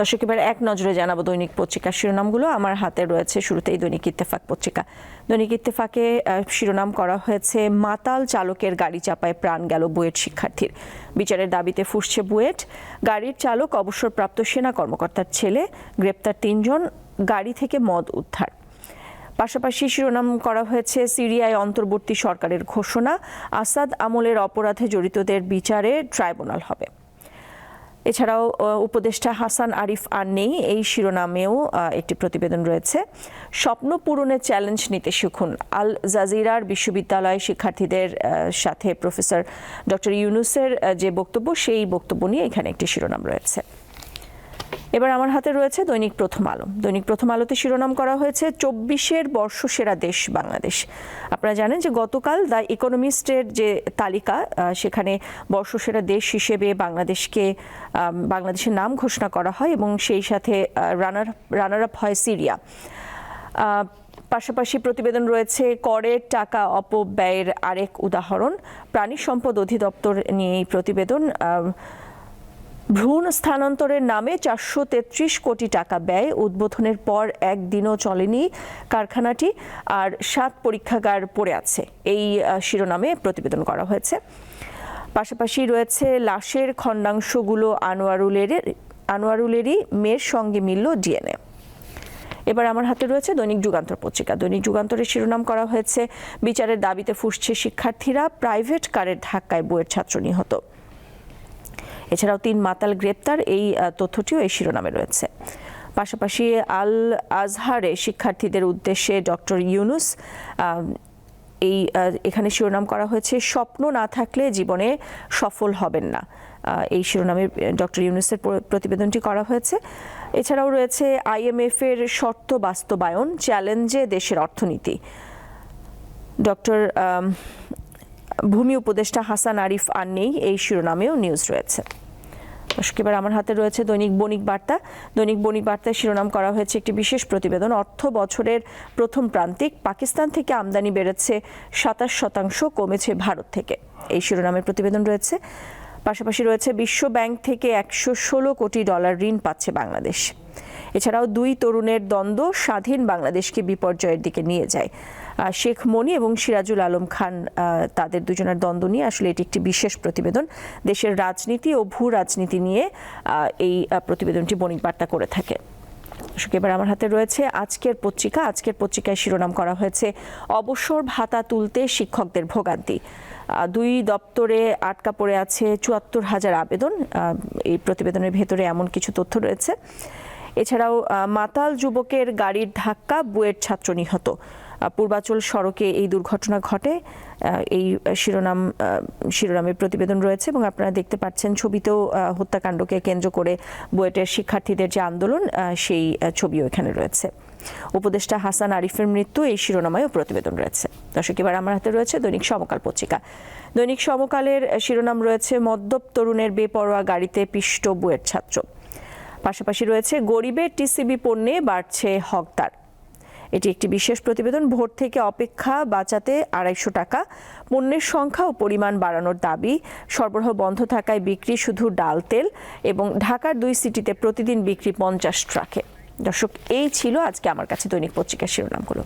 দর্শক, এবার এক নজরে জানাব দৈনিক পত্রিকার শিরোনামগুলো। আমার হাতে রয়েছে শুরুতেই দৈনিক ইত্তেফাক পত্রিকা। দৈনিক ইত্তেফাকে শিরোনাম করা হয়েছে, মাতাল চালকের গাড়ি চাপায় প্রাণ গেল বুয়েট শিক্ষার্থীর। বিচারের দাবিতে ফুসছে বুয়েট। গাড়ির চালক, অবসরপ্রাপ্ত সেনা কর্মকর্তার ছেলে, গ্রেপ্তার তিনজন, গাড়ি থেকে মদ উদ্ধার। পাশাপাশি শিরোনাম করা হয়েছে, সিরিয়ায় অন্তর্বর্তী সরকারের ঘোষণা, আসাদ আমলের অপরাধে জড়িতদের বিচারে ট্রাইব্যুনাল হবে। এছাড়াও উপদেষ্টা হাসান আরিফ আর নেই। এই শিরোনামেও একটি প্রতিবেদন রয়েছে। স্বপ্ন পূরণে চ্যালেঞ্জ নিতে শিখুন। আল জাজিরার বিশ্ববিদ্যালয় শিক্ষার্থীদের সাথে প্রফেসর ডক্টর ইউনুসের যে বক্তব্য, সেই বক্তব্য নিয়ে এখানে একটি শিরোনাম রয়েছে। এবার আমার হাতে রয়েছে দৈনিক প্রথম আলো। দৈনিক প্রথম আলোতে শিরোনাম করা হয়েছে চব্বিশের বর্ষসেরা দেশ বাংলাদেশ। আপনারা জানেন যে গতকাল দ্য ইকোনমিস্টের যে তালিকা সেখানে বর্ষসেরা দেশ হিসেবে বাংলাদেশকে বাংলাদেশের নাম ঘোষণা করা হয় এবং সেই সাথে রানার রানার আপ হয় সিরিয়া। পাশাপাশি প্রতিবেদন রয়েছে করের টাকা অপব্যয়ের আরেক উদাহরণ। প্রাণী সম্পদ অধিদপ্তর নিয়ে এই প্রতিবেদন ভ্রূণ স্থানান্তরের নামে চারশো তেত্রিশ কোটি টাকা ব্যয়। উদ্বোধনের পর একদিনও চলেনি কারখানাটি আর সাত পরীক্ষাগার পড়ে আছে। এই শিরোনামে প্রতিবেদন করা হয়েছে। পাশাপাশি রয়েছে লাশের খণ্ডাংশগুলো আনোয়ারুলের, আনোয়ারুলেরই মেয়ের সঙ্গে মিলল ডিএনএ। এবার আমার হাতে রয়েছে দৈনিক যুগান্তর পত্রিকা। দৈনিক যুগান্তরের শিরোনাম করা হয়েছে, বিচারের দাবিতে ফুসছে শিক্ষার্থীরা, প্রাইভেট কারের ধাক্কায় বইয়ের ছাত্র নিহত। এছাড়াও তিন মাতাল গ্রেপ্তার, এই তথ্যটিও এই শিরোনামে রয়েছে। পাশাপাশি আল আজহারে শিক্ষার্থীদের উদ্দেশ্যে ডক্টর ইউনুস এই এখানে শিরোনাম করা হয়েছে, স্বপ্ন না থাকলে জীবনে সফল হবেন না। এই শিরোনামে ডক্টর ইউনুসের প্রতিবেদনটি করা হয়েছে। এছাড়াও রয়েছে আইএমএফ এর শর্ত বাস্তবায়ন, চ্যালেঞ্জে দেশের অর্থনীতি। ডক্টর ভূমি উপদেষ্টা হাসান আরিফ আর নেই। এই শিরোনামেও নিউজ রয়েছে। দর্শক আমার হাতে রয়েছে দৈনিক বণিক বার্তা। দৈনিক বণিক বার্তায় শিরোনাম করা হয়েছে একটি বিশেষ প্রতিবেদন। অর্থ বছরের প্রথম প্রান্তিক। পাকিস্তান থেকে আমদানি বেড়েছে সাতাশ শতাংশ, কমেছে ভারত থেকে। এই শিরোনামের প্রতিবেদন রয়েছে। পাশাপাশি রয়েছে বিশ্ব ব্যাংক থেকে একশো ষোলো কোটি ডলার ঋণ পাচ্ছে বাংলাদেশ। এছাড়াও দুই তরুণের দ্বন্দ্ব স্বাধীন বাংলাদেশকে বিপর্যয়ের দিকে নিয়ে যায়। শেখ মনি এবং সিরাজুল আলম খান তাদের দুজনের দ্বন্দ্ব নিয়ে আসলে এটি একটি বিশেষ প্রতিবেদন। দেশের রাজনীতি ও ভূ রাজনীতি নিয়ে এই প্রতিবেদনটি বণিক বার্তা করে থাকে। এবার আমার হাতে রয়েছে আজকের পত্রিকা। আজকের পত্রিকায় শিরোনাম করা হয়েছে, অবসর ভাতা তুলতে শিক্ষকদের ভোগান্তি। দুই দপ্তরে আটকা পড়ে আছে চুয়াত্তর হাজার আবেদন। এই প্রতিবেদনের ভেতরে এমন কিছু তথ্য রয়েছে। এছাড়াও মাতাল যুবকের গাড়ির ধাক্কা বুয়েট ছাত্র নিহত। পূর্বাচল সড়কে এই দুর্ঘটনা ঘটে। এই শিরোনাম শিরোনামের প্রতিবেদন রয়েছে এবং আপনারা দেখতে পাচ্ছেন ছবিতেও হত্যাকাণ্ডকে কেন্দ্র করে বুয়েটের শিক্ষার্থীদের যে আন্দোলন সেই ছবিও এখানে রয়েছে। উপদেষ্টা হাসান আরিফের মৃত্যু এই শিরোনামেও প্রতিবেদন রয়েছে। দর্শক, এবার আমার হাতে রয়েছে দৈনিক সমকাল পত্রিকা। দৈনিক সমকালের শিরোনাম রয়েছে, মদ্যপ তরুণের বেপরোয়া গাড়িতে পিষ্ট বুয়েট ছাত্র। পাশাপাশি রয়েছে গরিবের টিসিবি পণ্যে বাড়ছে হকদার। এটি একটি বিশেষ প্রতিবেদন। ভোট থেকে অপেক্ষা বাঁচাতে আড়াইশো টাকা পণ্যের সংখ্যা ও পরিমাণ বাড়ানোর দাবি। সরবরাহ বন্ধ থাকায় বিক্রি শুধু ডাল, তেল এবং ঢাকার দুই সিটিতে প্রতিদিন বিক্রি পঞ্চাশ ট্রাকে। দর্শক, এই ছিল আজকে আমার কাছে দৈনিক পত্রিকার শিরোনামগুলো।